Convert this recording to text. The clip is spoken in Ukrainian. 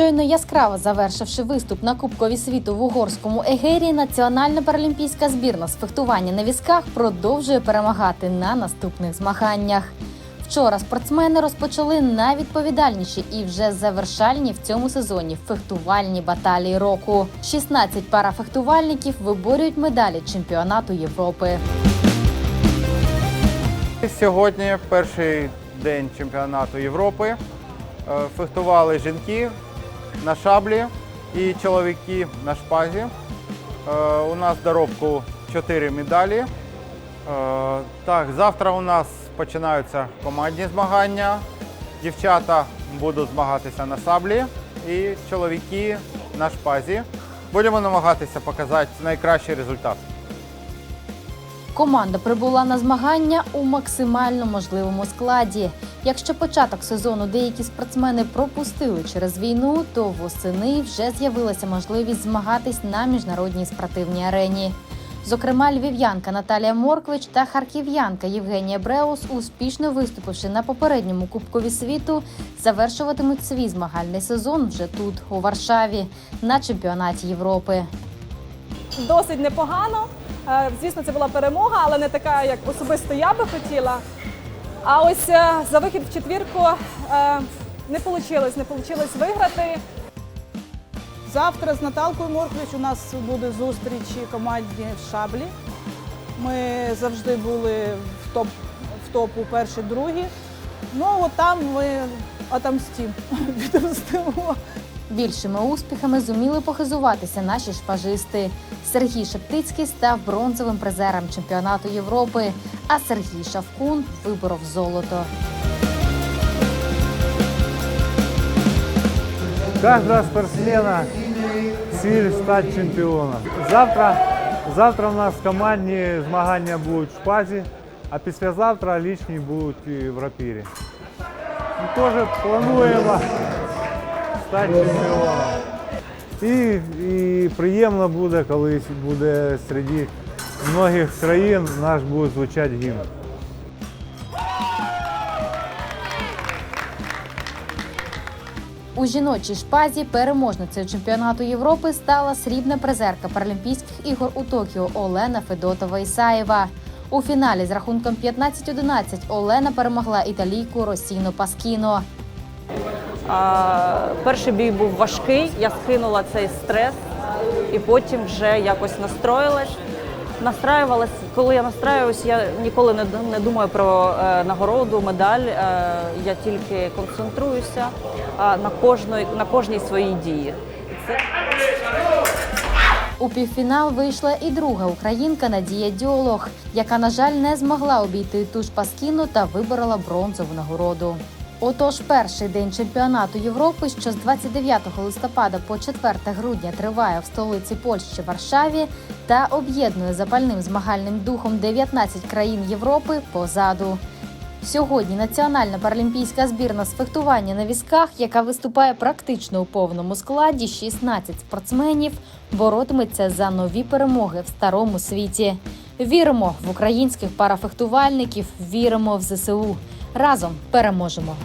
Щойно яскраво завершивши виступ на Кубкові світу в угорському Егері, національна паралімпійська збірна з фехтування на візках продовжує перемагати на наступних змаганнях. Вчора спортсмени розпочали найвідповідальніші і вже завершальні в цьому сезоні фехтувальні баталії року. 16 парафехтувальників виборюють медалі чемпіонату Європи. Сьогодні перший день чемпіонату Європи. Е, Фехтували жінки на шаблі і чоловіки на шпазі. Е, У нас доробку 4 медалі. Е, Так, завтра у нас починаються командні змагання. Дівчата будуть змагатися на саблі і чоловіки на шпазі. Будемо намагатися показати найкращий результат. Команда прибула на змагання у максимально можливому складі. Якщо початок сезону деякі спортсмени пропустили через війну, то восени вже з'явилася можливість змагатись на міжнародній спортивній арені. Зокрема, львів'янка Наталія Морквич та харків'янка Євгенія Бреус, успішно виступивши на попередньому Кубкові світу, завершуватимуть свій змагальний сезон вже тут, у Варшаві, на чемпіонаті Європи. досить непогано. Е, Звісно, це була перемога, але не така, як особисто я би хотіла. А ось е, за вихід в четвірку е, не вийшло, не вийшло виграти. Завтра з Наталкою Морквич у нас буде зустріч командні в шаблі. Ми завжди були в топ в топу перші, другі. Ну от там ми отомстім, відомстимо. Більшими успіхами зуміли похизуватися наші шпажисти. Сергій Шептицький став бронзовим призером чемпіонату Європи, а Сергій Шавкун виборов золото. Каждого спортсмена цель стать чемпионом. Завтра, завтра у нас командні змагання будуть в шпазі, а післязавтра лічні будуть в рапірі. Ми теж плануємо стати. І, і приємно буде, коли буде серед многих країн наш буде звучати гімн. У жіночій шпазі переможницею чемпіонату Європи стала срібна призерка Паралімпійських ігор у Токіо Олена Федотова Ісаєва. У фіналі з рахунком 15-11 Олена перемогла італійку Росіну Паскіно. Перший бій був важкий, я скинула цей стрес і потім вже якось настроїлась. Настраювалась, коли я настраююсь, я ніколи не, не думаю про е, нагороду, медаль. Е, я тільки концентруюся е, на, кожної, на кожній своїй дії. Це У півфінал вийшла і друга українка Надія Діолог, яка, на жаль, не змогла обійти ту ж Паскіну та виборола бронзову нагороду. Отож, перший день чемпіонату Європи, що з 29 листопада по 4 грудня триває в столиці Польщі Варшаві та об'єднує запальним змагальним духом 19 країн Європи позаду. Сьогодні національна паралімпійська збірна з фехтування на візках, яка виступає практично у повному складі, 16 спортсменів, боротиметься за нові перемоги в старому світі. Віримо в українських парафехтувальників, віримо в ЗСУ. Разом переможемо.